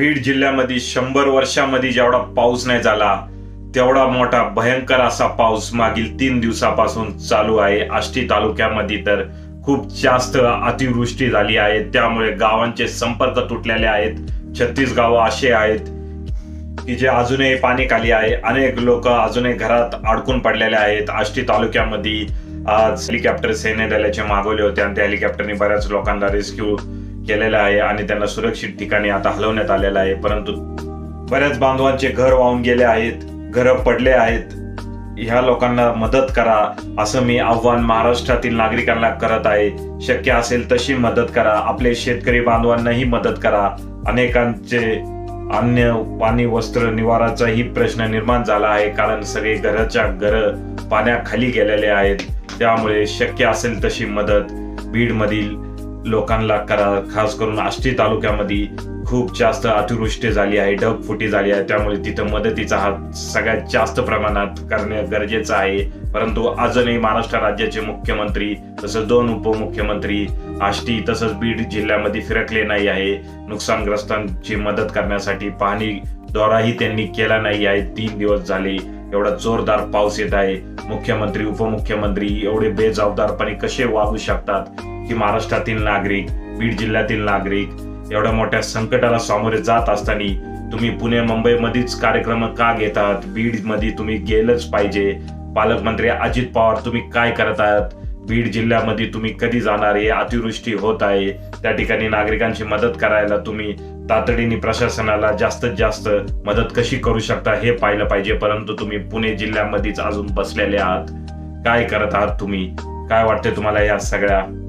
बीड जिल्ह्यामध्ये शंभर वर्षामध्ये जेवढा पाऊस नाही झाला तेवढा मोठा भयंकर असा पाऊस मागील तीन दिवसापासून चालू आहे. आष्टी तालुक्यामध्ये तर खूप जास्त अतिवृष्टी झाली आहे. त्यामुळे गावांचे संपर्क तुटलेले आहेत. छत्तीस गावं असे आहेत की जे अजूनही पाणी खाली आहे. अनेक लोक अजूनही घरात अडकून पडलेले आहेत. आष्टी तालुक्यामध्ये आज हेलिकॉप्टर सैन्य दलाचे मागवले होते आणि त्या हेलिकॉप्टरने बऱ्याच लोकांना रेस्क्यू केलेला आहे आणि त्यांना सुरक्षित ठिकाणी आता हलवण्यात आलेलं आहे. परंतु बऱ्याच बांधवांचे घर वाहून गेले आहेत घरं पडले आहेत. ह्या लोकांना मदत करा असं मी आव्हान महाराष्ट्रातील नागरिकांना करत आहे. शक्य असेल तशी मदत करा. आपले शेतकरी बांधवांनाही मदत करा. अनेकांचे अन्न पाणी वस्त्र निवाराचाही प्रश्न निर्माण झाला आहे कारण सगळे घराच्या घर पाण्याखाली गेलेले आहेत. त्यामुळे शक्य असेल तशी मदत. बीडमधील लोकांना करा खास करून आष्टी तालुक्यामध्ये खूप जास्त अतिवृष्टी झाली आहे ढगफुटी झाली आहे. त्यामुळे तिथं मदतीचा हात सगळ्यात जास्त प्रमाणात करणे गरजेचं आहे. परंतु अजूनही महाराष्ट्र राज्याचे मुख्यमंत्री तसंच दोन उपमुख्यमंत्री आष्टी तसंच बीड जिल्ह्यामध्ये फिरकले नाही आहे. नुकसानग्रस्तांची मदत करण्यासाठी पाहणी दौराही त्यांनी केला नाही आहे. तीन दिवस झाले एवढा जोरदार पाऊस येत आहे. मुख्यमंत्री उपमुख्यमंत्री एवढे बेजबाबदारपणे कसे वागू शकतात? की महाराष्ट्रातील नागरिक बीड जिल्ह्यातील नागरिक एवढ्या मोठ्या संकटाला सामोरे जात असताना तुम्ही पुणे मुंबईमध्येच कार्यक्रम का घेतात? बीडमध्ये तुम्ही गेलंच पाहिजे. पालकमंत्री अजित पवार तुम्ही काय करत आहात? बीड जिल्ह्यामध्ये तुम्ही कधी जाणार आहे? अतिवृष्टी होत आहे. त्या ठिकाणी नागरिकांची मदत करायला तुम्ही तातडीने प्रशासनाला जास्तीत जास्त मदत कशी करू शकता हे पाहिलं पाहिजे. परंतु तुम्ही पुणे जिल्ह्यामध्येच अजून बसलेले आहात. काय करत आहात तुम्ही? काय वाटते तुम्हाला या सगळ्या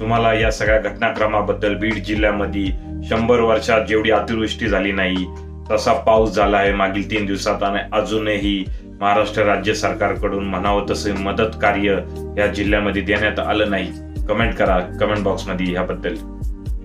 तुम्हाला या सगळ्या घटनाक्रमाबद्दल बीड जिल्ह्यामध्ये शंभर वर्षात जेवढी अतिवृष्टी झाली नाही तसा पाऊस झाला आहे मागील तीन दिवसात आणि अजूनही महाराष्ट्र राज्य सरकारकडून म्हणावं तसे मदत कार्य या जिल्ह्यामध्ये देण्यात आलं नाही. कमेंट करा कमेंट बॉक्समध्ये ह्याबद्दल.